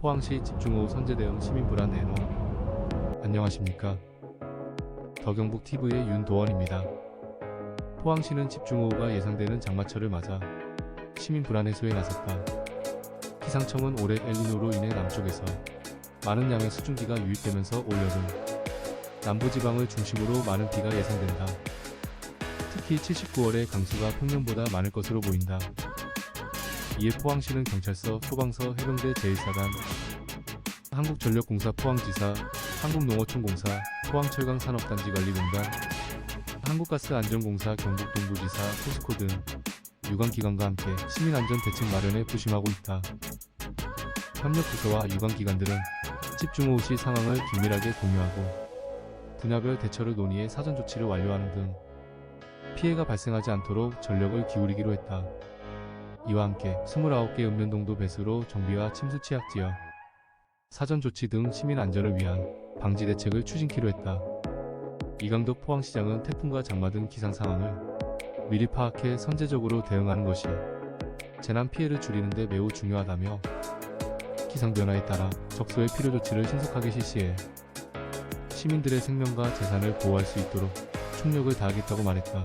포항시 집중호우 선제 대응 시민 불안 해노. 안녕하십니까. 더경북 TV의 윤도원입니다. 포항시는 집중호우가 예상되는 장마철을 맞아 시민 불안 해소에 나섰다. 기상청은 올해 엘니노로 인해 남쪽에서 많은 양의 수증기가 유입되면서 올여름 남부지방을 중심으로 많은 비가 예상된다. 특히 79월에 강수가 평년보다 많을 것으로 보인다. 이에 포항시는 경찰서, 소방서, 해병대 제1사단, 한국전력공사 포항지사, 한국농어촌공사, 포항철강산업단지관리공단, 한국가스안전공사 경북동부지사, 포스코 등 유관기관과 함께 시민안전 대책 마련에 부심하고 있다. 협력부서와 유관기관들은 집중호우 시 상황을 긴밀하게 공유하고 분야별 대처를 논의해 사전 조치를 완료하는 등 피해가 발생하지 않도록 전력을 기울이기로 했다. 이와 함께 29개 읍면동도 배수로 정비와 침수 취약 지역, 사전 조치 등 시민 안전을 위한 방지 대책을 추진키로 했다. 이강덕 포항시장은 태풍과 장마 등 기상 상황을 미리 파악해 선제적으로 대응하는 것이 재난 피해를 줄이는 데 매우 중요하다며 기상 변화에 따라 적소의 필요 조치를 신속하게 실시해 시민들의 생명과 재산을 보호할 수 있도록 총력을 다하겠다고 말했다.